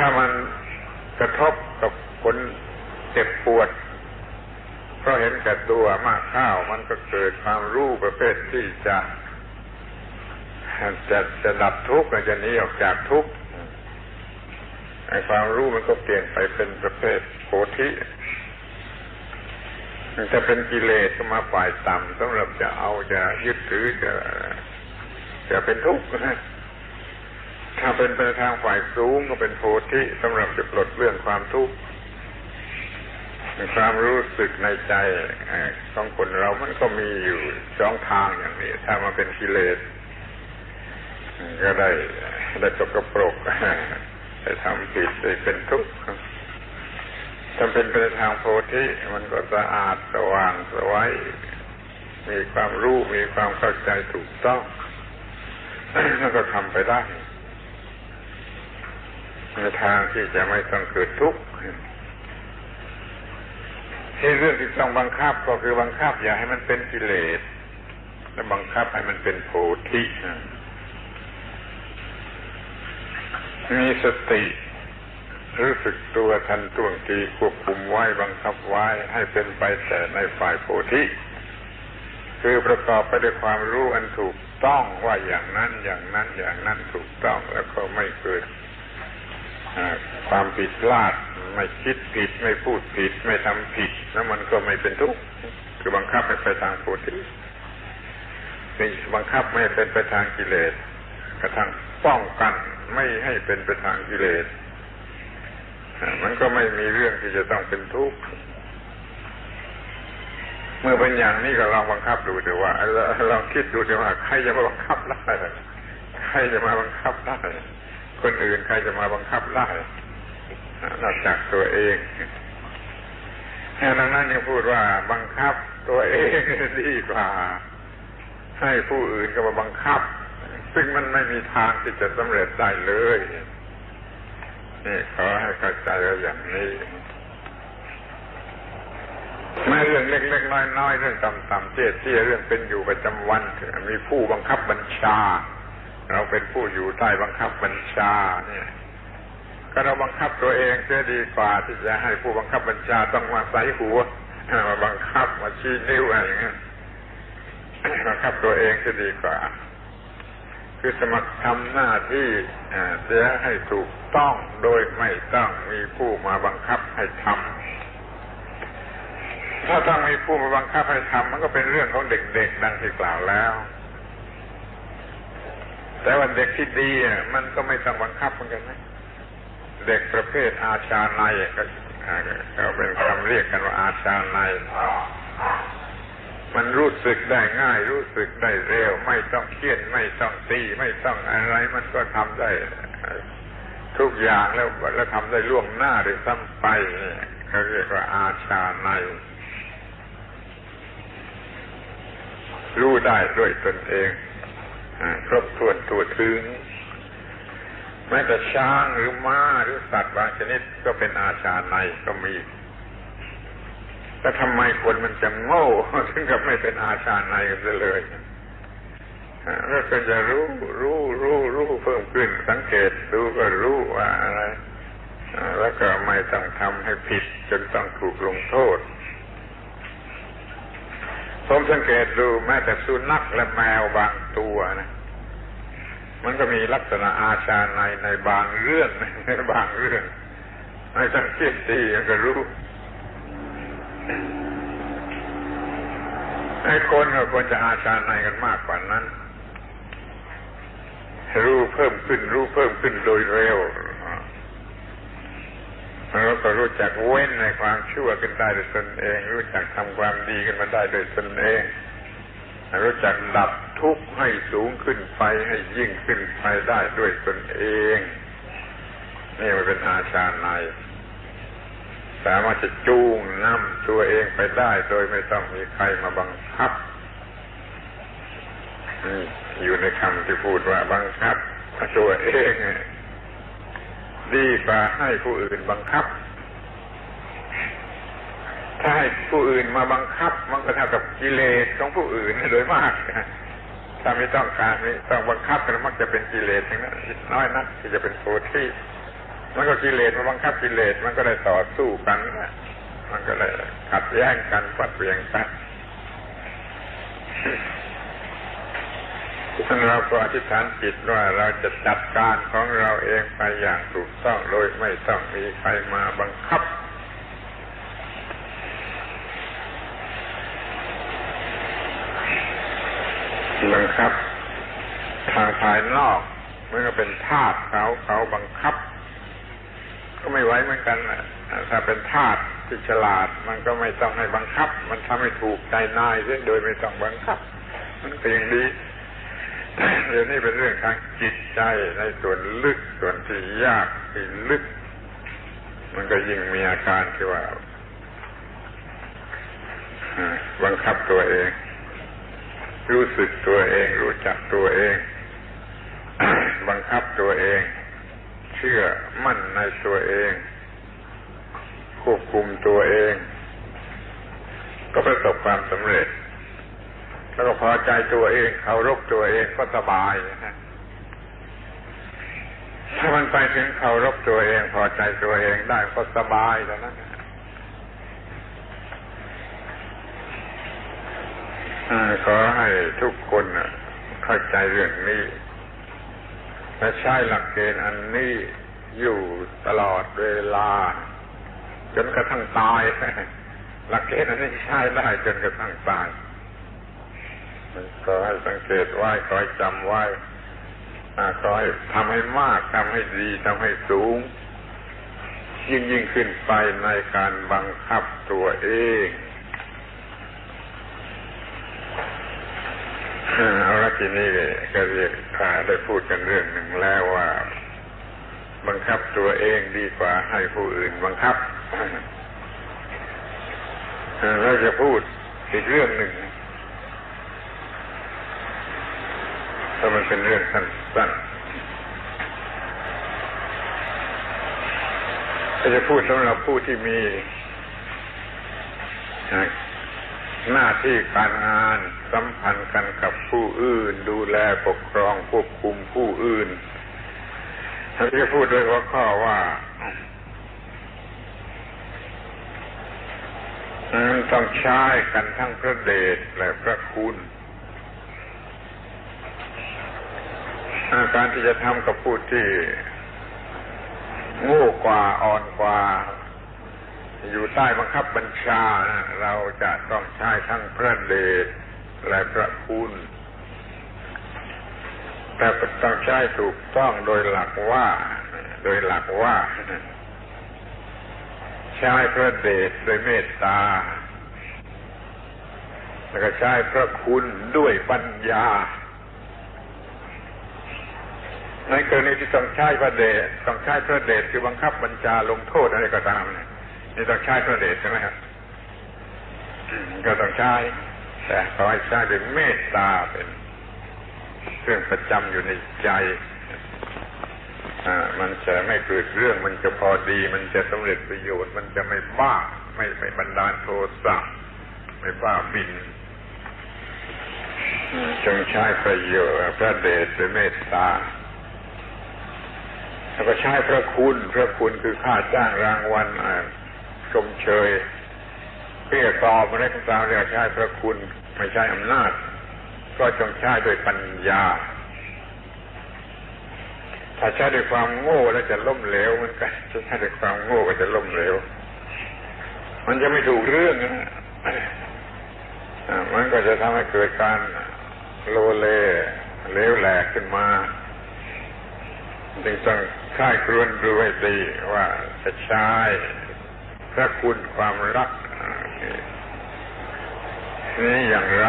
ถ้ามันกระทบกับคนเจ็บปวด เพราะเห็นแก่ตัวมากข้าวมันก็เกิดความรู้ประเภทที่จะจะจะดับทุกข์จะหนีออกจากทุกข์ไอ้ความรู้มันก็เปลี่ยนไปเป็นประเภทโพธิจะเป็นกิเลสก็มาฝ่ายต่ำสำหรับจะเอาจะยึดถือจะจะเป็นทุกข์นะ ถ้าเป็นไปทางฝ่ายสูงก็เป็นโพธิสำหรับจะปลดเรื่องความทุกข์ความรู้สึกในใจของคนเรามันก็มีอยู่สองทางอย่างนี้ ถ้ามาเป็นกิเลสก็ได้ได้ตกปรกได้ทำผิดได้เป็นทุกข์ถ้าเป็นไปทางโพธิมันก็สะอาดสว่างสวัยมีความรู้มีความเข้าใจถูกต้องแล้วก็ทำไปได้ ในทางที่จะไม่ต้องเกิดทุกข์ที่เรื่องที่ต้องบังคับก็คือบังคับ อย่าให้มันเป็นกิเลสและบังคับให้มันเป็นโพธิมีสติรู้สึกตัวทันท่วงทีควบคุมไว้บังคับไว้ให้เป็นไปแต่ในฝ่ายโพธิคือประกอบไปด้วยความรู้อันถูกต้องว่าอย่างนั้นอย่างนั้นอย่างนั้นถูกต้องแล้วก็ไม่เกิด ความผิดพลาด ไม่คิดผิด ไม่พูดผิด ไม่ทำผิด แล้วมันก็ไม่เป็นทุกข์คือบังคับให้ไปทางโพธินี่บังคับไม่เป็นไปทางกิเลสกระทั่งป้องกันไม่ให้เป็นไปทางกิเลสมันก็ไม่มีเรื่องที่จะต้องเป็นทุกข์เมื่อเป็นอย่างนี้ก็ลองบังคับดูเดี๋ยวว่าลองคิดดูเดี๋ยวว่าใครจะมาบังคับได้ใครจะมาบังคับได้ คนอื่นใครจะมาบังคับได้นอกจากตัวเองดังนั้นยังพูดว่าบังคับตัวเองดีกว่า ให้ผู้อื่นก็มาบังคับ ซึ่งมันไม่มีทางที่จะสำเร็จได้เลยนี่ขอให้เข้าใจอย่างนี้ไม่เรื่องเล็กๆน้อยๆเรื่องต่ำๆเจี๊ยเจี๊ยเรื่องเป็นอยู่ประจำวันมีผู้บังคับบัญชา เราเป็นผู้อยู่ใต้บังคับบัญชาเนี่ยก็เราบังคับตัวเองเสียดีกว่าที่จะให้ผู้บังคับบัญชาต้องมาใส่หัวมาบังคับมาชี้นิ้วอะไรอย่างเงี้ยบังคับตัวเองจะดีกว่า คือสมัครทำหน้าที่เสียให้ถูกต้องโดยไม่ต้องมีผู้มาบังคับให้ทำถ้าต้องมีผู้มาบังคับให้ทำมันก็เป็นเรื่องของเด็กๆดังที่กล่าวแล้ว แต่ว่าเด็กที่ดีมันก็ไม่ต้องบังคับเหมือนกันนะ เด็กประเภทอาชาในก็เขาเป็นคำเรียกกันว่าอาชาในมันรู้สึกได้ง่าย รู้สึกได้เร็ว ไม่ต้องเครียดไม่ต้องตีไม่ต้องอะไรมันก็ทำได้ ทุกอย่างแล้วแล้วทำได้ล่วงหน้าหรือซ้ำไปเขาเรียกว่าอาชาในรู้ได้ด้วยตนเอง ครบถ้วนตัวถึงแม้แต่ช้างหรือม้าหรือสัตว์บางชนิดก็เป็นอาชาในก็มีแต่ทำไมคนมันจะโง่ถึงกับไม่เป็นอาชาในกันเลยแล้วก็จะรู้รู้รู้รู้เพิ่มขึ้น สังเกตดูก็รู้ว่าอะไรแล้วก็ไม่ต้องทำให้ผิดจนต้องถูกลงโทษ ผมสังเกตดูแม้แต่สุนัขและแมวบางตัวนะมันก็มีลักษณะอาชาในในบางเรื่องในบางเรื่องไม่ต้องคิดดีก็รู้ไอ้คนก็ควรจะอาชาในกันมากกว่านั้น รู้เพิ่มขึ้น รู้เพิ่มขึ้นโดยเร็ว แล้วก็รู้จักเว้นในความชั่วกันได้โดยตนเอง รู้จักทำความดีกันมาได้โดยตนเอง รู้จักดับทุกข์ให้สูงขึ้นไปให้ยิ่งขึ้นไปได้ด้วยตนเอง นี่มันเป็นอาชาในสามารถจะจูงนำตัวเองไปได้ โดยไม่ต้องมีใครมาบังคับอยู่ในคำที่พูดว่าบังคับตัวเอง ดีกว่าให้ผู้อื่นบังคับ ถ้าให้ผู้อื่นมาบังคับ มันก็เท่ากับกิเลสของผู้อื่นโดยมากถ้าไม่ต้องการไม่ต้องบังคับกันมักจะเป็นกิเลสทั้งนั้นน้อยนักที่จะเป็นโพธิมันก็กิเลสมันบังคับกิเลสมันก็ได้ต่อสู้กันมันก็เลยขัดแย้งกันฟัดเปลี่ยงกัน เราก็อธิษฐานจิตว่าเราจะจัดการของเราเองไปอย่างถูกต้องโดยไม่ต้องมีใครมาบังคับ บังคับ ทางภายนอกเมันก็เป็นทาสเขาเขาบังคับ ก็ไม่ไหวเหมือนกันนะถ้าเป็นทาสที่ฉลาด มันก็ไม่ต้องให้บังคับ มันทำให้ถูกใจนายเสียโดยไม่ต้องบังคับ มันก็ยังดี เดี๋ยวนี้เป็นเรื่องทางจิตใจในส่วนลึกส่วนที่ยากที่ลึก มันก็ยิ่งมีอาการที่ว่าบังคับตัวเอง รู้สึกตัวเอง รู้จักตัวเอง บังคับตัวเอง เชื่อมั่นในตัวเอง ควบคุมตัวเอง ก็ประสบความสำเร็จ แล้วก็พอใจตัวเองเคารพตัวเองก็สบายนะถ้ามันไปถึงเคารพตัวเองพอใจตัวเองได้ก็สบายแล้วนั้นขอให้ทุกคนเข้าใจเรื่องนี้และใช้หลักเกณฑ์อันนี้อยู่ตลอดเวลา จนกระทั่งตายหลักเกณฑ์อันนี้ใช้ได้จนกระทั่งตาย ขอให้สังเกตไว้ขอให้จำไว้ขอให้ทำให้มากทำให้ดีทำให้สูง ยิ่งยิ่งขึ้นไปในการบังคับตัวเองเอาละทีนี้ก็เรียกได้พูดกันเรื่องหนึ่งแล้วว่า บังคับตัวเองดีกว่าให้ผู้อื่นบังคับเราจะพูดอีกเรื่องหนึ่ง ถ้ามันเป็นเรื่องสั้นๆก็จะพูดสำหรับผู้ที่มีหน้าที่การงานสัมพันธ์กันกับผู้อื่น ดูแลปกครองควบคุมผู้อื่นเราจะพูดด้วยหัวข้อว่าต้องใช้กันทั้งพระเดชและพระคุณ การที่จะทำกับผู้ที่โง่กว่าอ่อนกว่า อยู่ใต้บังคับบัญชา เราจะต้องใช้ทั้งพระเดชและพระคุณแต่ต้องใช้ถูกต้องโดยหลักว่า โดยหลักว่า ใช้พระเดชโดยเมตตา แล้วก็ใช้พระคุณด้วยปัญญา ในกรณีที่ต้องใช้พระเดชต้องใช้พระเดชคือบังคับบัญชาลงโทษอะไรก็ตามเนี่ยนี่ต้องใช้พระเดชใช่ไหมครับก็ต้องใช้ แต่ขอให้ใช้ด้วยเมตตาเป็นเครื่องประจำอยู่ในใจอ่ามันจะไม่เกิดเรื่องมันจะพอดี มันจะสำเร็จประโยชน์ มันจะไม่บ้า ไม่ไปบันดาลโทสะไม่บ้าบินจงใช้ประโยชน์พระเดชด้วยเมตตา แล้วก็ใช้พระคุณ พระคุณคือค่าจ้างรางวัลชมเชยเพื่อตอบอะไรก็ตามเรียกใช้พระคุณไม่ใช่อำนาจ ก็จงใช้ด้วยปัญญา ถ้าใช้ด้วยความโง่แล้วจะล้มเหลวมันก็จะใช้ด้วยความโง่ก็จะล้มเหลว มันจะไม่ถูกเรื่องนะมันก็จะทำให้เกิดการโลเลเลวแหลกขึ้นมาจึงต้อง ค่าครวนดูให้ดีว่าจะใช้พระคุณความรักนี่อย่างไร